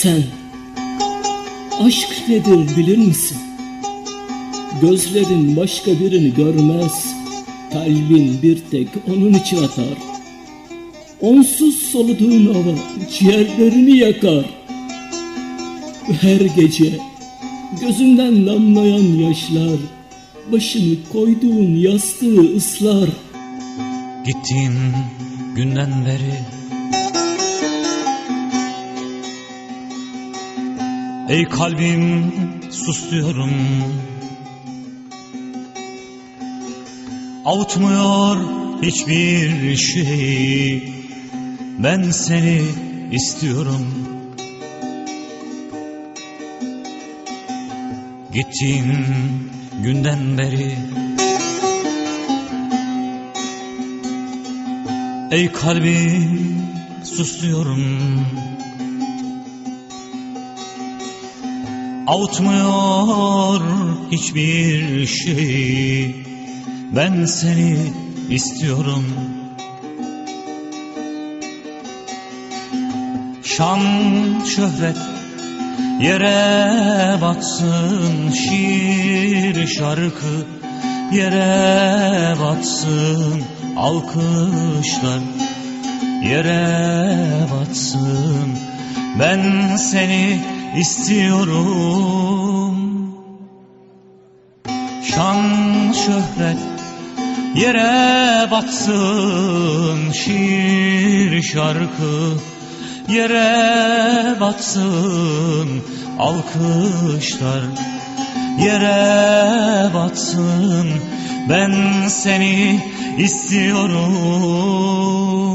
Sen aşk nedir bilir misin? Gözlerin başka birini görmez. Kalbin bir tek onun için atar. Onsuz soluduğun hava ciğerlerini yakar. Her gece gözünden damlayan yaşlar başını koyduğun yastığı ıslar. Gittiğin günden beri Ey kalbim sus diyorum Avutmuyor hiçbir şey Ben seni istiyorum. Gittiğin günden beri. Ey kalbim sus diyorum Avutmuyor hiçbir şey. Ben seni istiyorum. Şan şöhret yere batsın. Şiir şarkı yere batsın. Alkışlar yere batsın. Ben seni istiyorum. Şan şöhret yere batsın Şiir şarkı yere batsın Alkışlar yere batsın. Ben seni istiyorum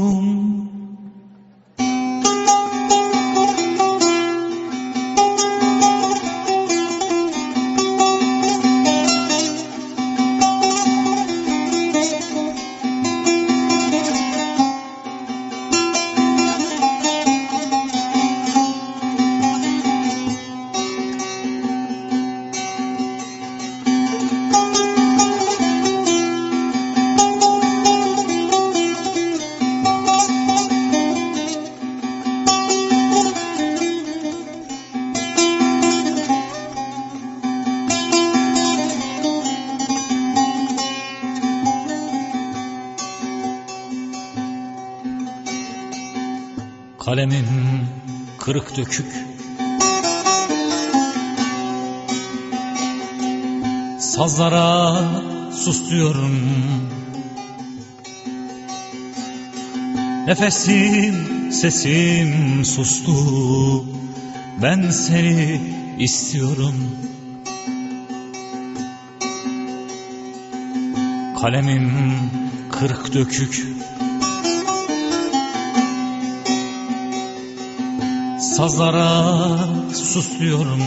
Kalemim kırık dökük. Sazlara sus diyorum Nefesim sesim sustu. Ben seni istiyorum. Kalemim kırık dökük Sazlara susluyorum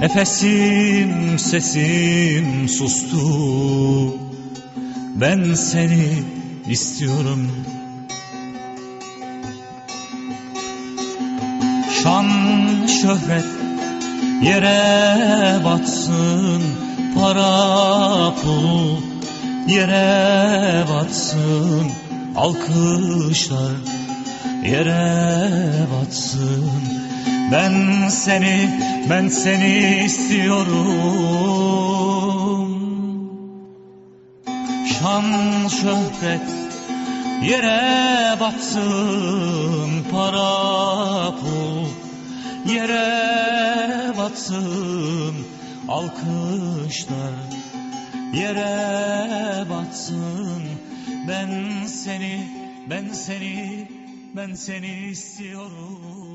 Nefesim sesim sustu. Ben seni istiyorum. Şan şöhret yere batsın. Para pul yere batsın Alkışlar yere batsın. Ben seni, ben seni istiyorum. Şan şöhret yere batsın. Para pul yere batsın. Alkışlar yere batsın Ben seni, ben seni, ben seni istiyorum